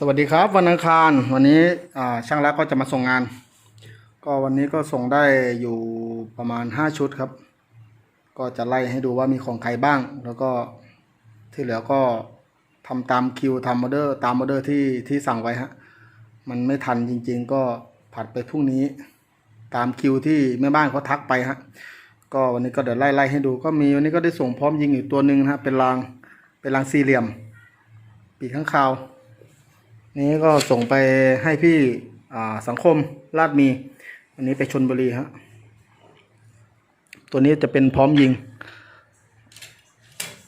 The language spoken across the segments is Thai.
สวัสดีครับวันอังคารวันนี้ช่างรักก็จะมาส่งงาน ก็วันนี้ก็ส่งได้อยู่ประมาณ 5 ชุดครับ ก็จะไล่ให้ดูว่ามีของใครบ้าง แล้วก็ที่เหลือก็ทำตามคิวทำออเดอร์ตามออเดอร์ที่ที่สั่งไว้ฮะมันไม่ทันจริง ๆ ก็ผัดไปพรุ่งนี้ ตามคิวที่แม่บ้านเขาทักไปฮะก็วันนี้ก็เดี๋ยวไล่ไล่ให้ดูก็มีวันนี้ก็ได้ส่งพร้อมยิงอยู่ตัวหนึ่งนะฮะเป็นรางเป็นรางสี่เหลี่ยม ปีกข้างคาว นี้ก็ส่งไปให้พี่สังคมลาดมี อันนี้ไปชนบุรีฮะ ตัวนี้จะเป็นพร้อมยิง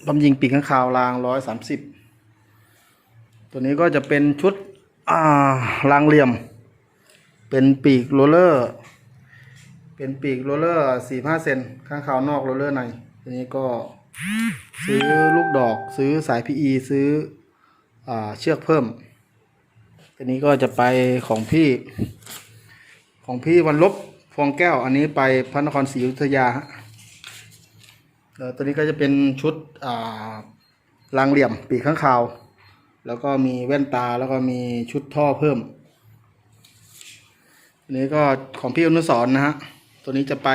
พร้อมยิงปีกข้างคาวรางร้อยสามสิบ ตัวนี้ก็จะเป็นชุดอ่ารางเหลี่ยม เป็นปีกโรลเลอร์ เป็นปีกโรลเลอร์สี่ห้าเซนข้างขาวนอกโรลเลอร์ใน ตัวนี้ก็ซื้อลูกดอก ซื้อสาย PE ซื้ออเชือกเพิ่ม ตัวนี้ก็จะไปของพี่ ของพี่วันลบฟองแก้ว อันนี้ไปพระนครศรีอยุธยาฮะเอ่อตัวนี้ก็จะเป็นชุดอ่ารางเหลี่ยมปีกข้างคาว แล้วก็มีแว่นตาแล้วก็มีชุดท่อเพิ่ม อันนี้ก็ของพี่อนุสรนะฮะ ตัวนี้จะไป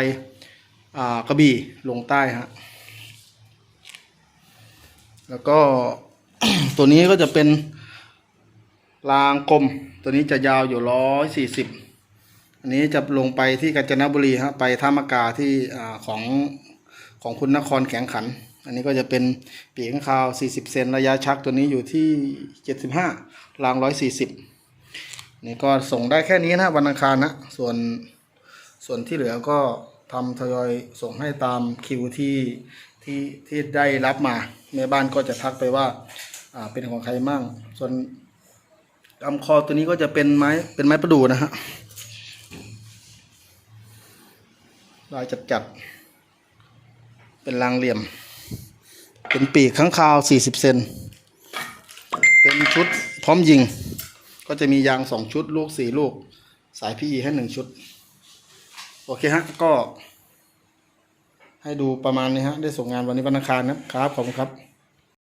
อ่ากระบี่ลงใต้ฮะ แล้วก็ตัวนี้ก็จะเป็น รางกลมตัวนี้จะยาวอยู่ร้อยสี่สิบอันนี้จะลงไปที่กาญจนบุรีฮะไปท่ามกาที่อของของคุณนครแข็งขัน อันนี้ก็จะเป็นปีกข้างคาว 40 เซนระยะชักตัวนี้อยู่ที่ 75ราง 140 นี่ก็ส่งได้แค่นี้นะวันอังคารนะ ส่วนส่วนที่เหลือก็ทำทยอยส่งให้ตามคิวที่ที่ที่ได้รับมาแม่บ้านก็จะทักไปว่า อ่าเป็นของใครมั่ง ส่วน ลำคอตัวนี้ก็จะเป็นไม้เป็นไม้ประดู่นะฮะลายจัดๆ เป็นรางเหลี่ยม เป็นปีกข้างคาว 40 เซน เป็นชุดพร้อมยิง ก็จะมียางสองชุด ลูกสี่ลูก สายพีให้หนึ่งชุด โอเคฮะ ก็ ให้ดูประมาณนี้ฮะ ได้ส่งงานวันนี้วันอังคารนะครับ ขอบคุณครับ